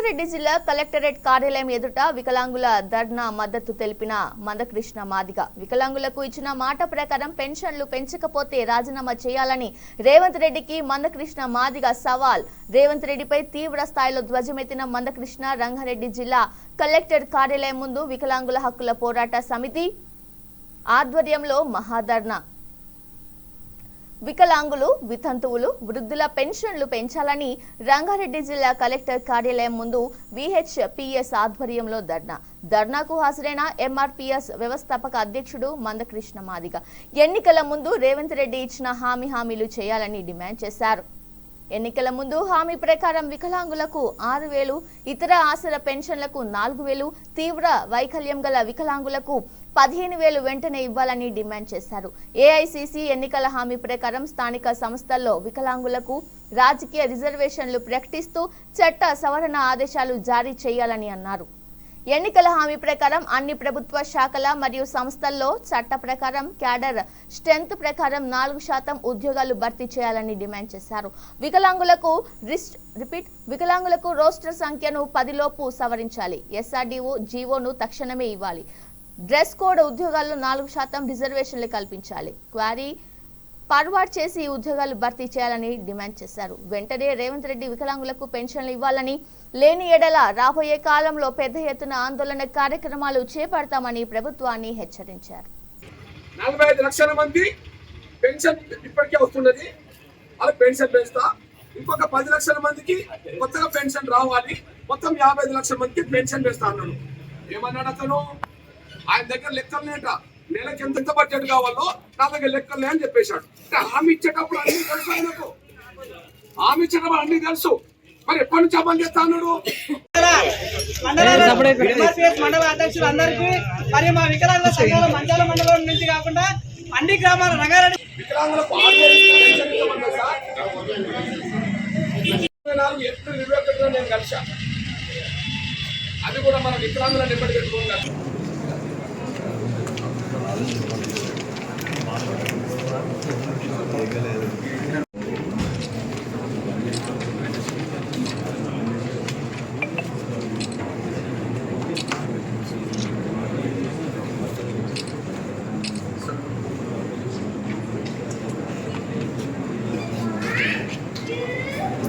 రంగారెడ్డి జిల్లా కలెక్టరేట్ కార్యాలయం ఎదుట వికలాంగుల ధర్నా మద్దతు తెలిపిన మందకృష్ణ మాదిగ. వికలాంగులకు ఇచ్చిన మాట ప్రకారం పెన్షన్లు పెంచకపోతే రాజీనామా చేయాలని రేవంత్ రెడ్డికి మందకృష్ణ మాదిగ సవాల్. రేవంత్ రెడ్డిపై తీవ్ర స్థాయిలో ధ్వజమెత్తిన మందకృష్ణ రంగారెడ్డి జిల్లా కలెక్టర్ కార్యాలయం ముందు వికలాంగుల హక్కుల పోరాట సమితి ఆధ్వర్యంలో మహాధర్నా. వికలాంగులు వితంతువులు వృద్ధుల పెన్షన్లు పెంచాలని రంగారెడ్డి జిల్లా కలెక్టర్ కార్యాలయం ముందు విహెచ్పిఎస్ ఆధ్వర్యంలో ధర్నా. ధర్నాకు హాజరైన ఎంఆర్పిఎస్ వ్యవస్థాపక అధ్యక్షుడు మందకృష్ణ మాదిగ. ఎన్నికల ముందు రేవంత్ రెడ్డి ఇచ్చిన హామీ హామీలు చేయాలని డిమాండ్ చేశారు. ఎన్నికల ముందు హామీ ప్రకారం వికలాంగులకు ఆరు వేలు ఇతర ఆసర పెన్షన్లకు నాలుగు వేలు తీవ్ర వైకల్యం గల వికలాంగులకు పదిహేను వేలు వెంటనే ఇవ్వాలని డిమాండ్ చేశారు. ఏఐసిసి ఎన్నికల హామీ ప్రకారం స్థానిక సంస్థల్లో వికలాంగులకు రాజకీయ రిజర్వేషన్లు ప్రకటిస్తూ చట్ట సవరణ ఆదేశాలు జారీ చేయాలని అన్నారు. ఎన్నికల హామీ ప్రకారం అన్ని ప్రభుత్వ శాఖల మరియు సంస్థల్లో చట్ట ప్రకారం క్యాడర్ స్ట్రెంత్ ప్రకారం నాలుగు శాతం ఉద్యోగాలు భర్తీ చేయాలని డిమాండ్ చేశారు. వికలాంగులకు రిస్ట్ రిపీట్ వికలాంగులకు రోస్టర్ సంఖ్యను పదిలోపు సవరించాలి. ఎస్ఆర్డీఓ జీవోను తక్షణమే ఇవ్వాలి. డ్రెస్ కోడ్ ఉద్యోగాల్లో నాలుగు శాతం రిజర్వేషన్లు కల్పించాలి. క్వారీ ఫార్వర్డ్ చేసి ఉద్యోగాలు భర్తీ చేయాలని డిమాండ్ చేశారు. వెంటనే రేవంత్ రెడ్డి వికలాంగులకు పెన్షన్లు ఇవ్వాలని లేని ఎడల రాబోయే కాలంలో పెద్ద ఎత్తున ఆందోళన కార్యక్రమాలు చేపడతామని ప్రభుత్వాన్ని హెచ్చరించారు. నలభై ఐదు లక్షల మంది పెన్షన్ ఇప్పటికే వస్తున్నది. అలా పెన్షన్ పెంచుతా ఇంకొక పది లక్షల మందికి కొత్తగా పెన్షన్ రావాలి. మొత్తం యాభై ఐదు లక్షల మందికి పెన్షన్ వేస్తా అన్నాడు. ఏమన్నాడు అతను? ఆయన దగ్గర లెక్కలు లేట నెలకి ఎంత బడ్జెట్ కావాలో నా దగ్గర లెక్కలు అని చెప్పేశాడు. అంటే హామీ ఇచ్చేటప్పుడు అన్ని తెలుసు ఆయనకు హామీ ఇచ్చేటప్పుడు అన్ని తెలుసు. మరి ఎప్పటి నుంచి అమలు చేస్తా అన్నాడు మండల అధ్యక్షులు అందరికీ మరియు మా వికలాంగుల సంఘాల మండల మండలం నుంచి కాకుండా అన్ని గ్రామాల రంగారెడ్డి వికలాంగులకు నాలుగు ఏప్రిల్ ఇరవై ఒకటిలో నేను కలిసా. అది కూడా మన వికలాంగులను ఎప్పటి மாணவர்கள்